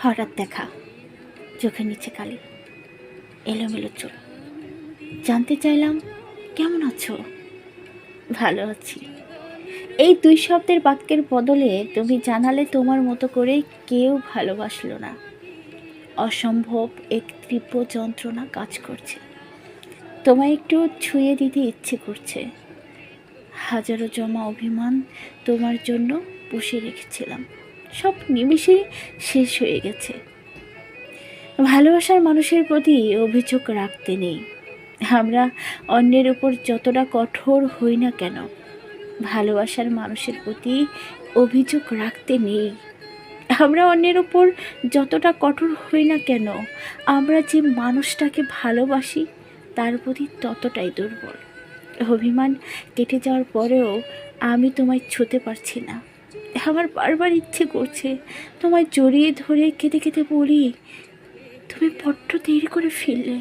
হঠাৎ দেখা। চোখের নিচে কালি। এলোমেলো চুল। জানতে চাইলাম, কেমন আছো? ভালো আছি। এই দুই শব্দের বাক্যের বদলে তুমি জানালে তোমার মতো করে কেউ ভালোবাসলো না। অসম্ভব এক তীব্র যন্ত্রণা কাজ করছে। তোমায় একটু ছুঁয়ে দিতে ইচ্ছে করছে। হাজারো জমা অভিমান তোমার জন্য পুষে রেখেছিলাম। সব নিমিষেই শেষ হয়ে গেছে। ভালোবাসার মানুষের প্রতি অভিযোগ রাখতে নেই। আমরা অন্যের উপর যতটা কঠোর হই না কেন, ভালোবাসার মানুষের প্রতি অভিযোগ রাখতে নেই। আমরা অন্যের উপর যতটা কঠোর হই না কেন, আমরা যে মানুষটাকে ভালোবাসি, তার প্রতি ততটাই দুর্বল। অভিমান কেটে যাওয়ার পরেও আমি তোমায় ছুতে পারছি না। আমার বারবার ইচ্ছে করছে তোমায় জড়িয়ে ধরে কেঁদে কেঁদে বলি, তুমি বড্ড দেরি করে ফিরলে।